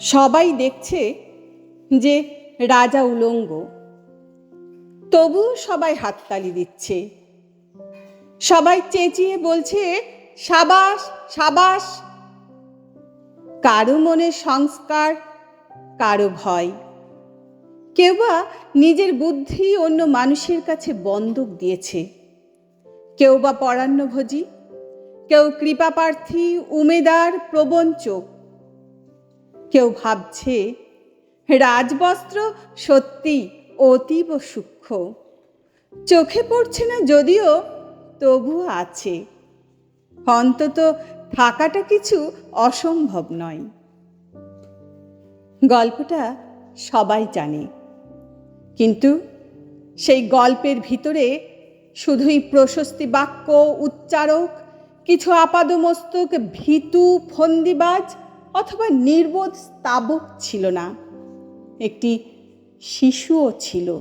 সবাই দেখছে যে রাজা উলঙ্গ। তবুও সবাই হাততালি দিচ্ছে। সবাই চেঁচিয়ে বলছে, সাবাস সাবাস। কারও মনে সংস্কার, কারও ভয়। কেউ বা নিজের বুদ্ধি অন্য মানুষের কাছে বন্দুক দিয়েছে। কেউ বা পরান্নভোজী, কেউ কৃপাপ্রার্থী, উমেদার প্রবঞ্চক কেউ ভাবছে, রাজবস্ত্র সত্যি অতীব সূক্ষ্ম। চোখে পড়ছে না যদিও, তবুও আছে। অন্তত থাকাটা কিছু অসম্ভব নয়। গল্পটা সবাই জানে। কিন্তু সেই গল্পের ভিতরে শুধুই প্রশস্তি বাক্য, উচ্চারক, কিছু আপাদমস্তক, ভীতু, ফন্দিবাজ অথবা নির্বোধ স্তাবক ছিল না। একটি শিশুও ছিল।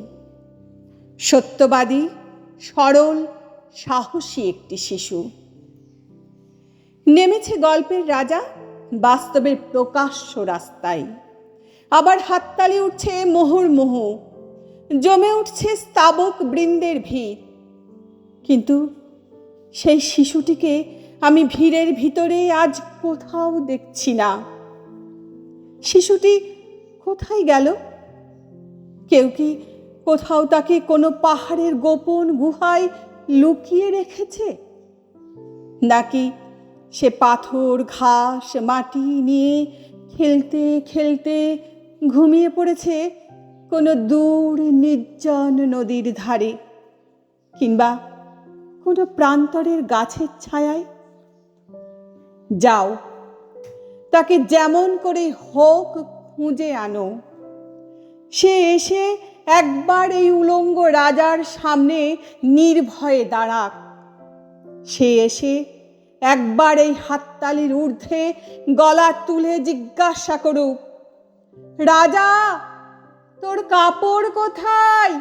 সত্যবাদী, সরল, সাহসী একটি শিশু। নেমেছে গল্পের রাজা, বাস্তবের প্রকাশ্য রাস্তায়। আবার হাততালি উঠছে মোহর জমে উঠছে স্তাবক বৃন্দের ভিড় কিন্তু সেই শিশুটিকে আমি ভিড়ের ভিতরে আজ কোথাও দেখছি না। শিশুটি কোথায় গেল? কেউ কি কোথাও তাকে কোনো পাহাড়ের গোপন গুহায় লুকিয়ে রেখেছে? নাকি সে পাথর, ঘাস, মাটি নিয়ে খেলতে খেলতে ঘুমিয়ে পড়েছে কোনো দূর নির্জন নদীর ধারে কিংবা কোনো প্রান্তরের গাছের ছায়ায়? যাও। তাকে যেমন করে হোক খুঁজে আনো, সে এসে একবার এই উলঙ্গ রাজার সামনে নির্ভয়ে দাঁড়াক। সে এসে একবার এই হাততালির ঊর্ধ্বে গলা তুলে জিজ্ঞাসা করুক, রাজা, তোর কাপড় কোথায়?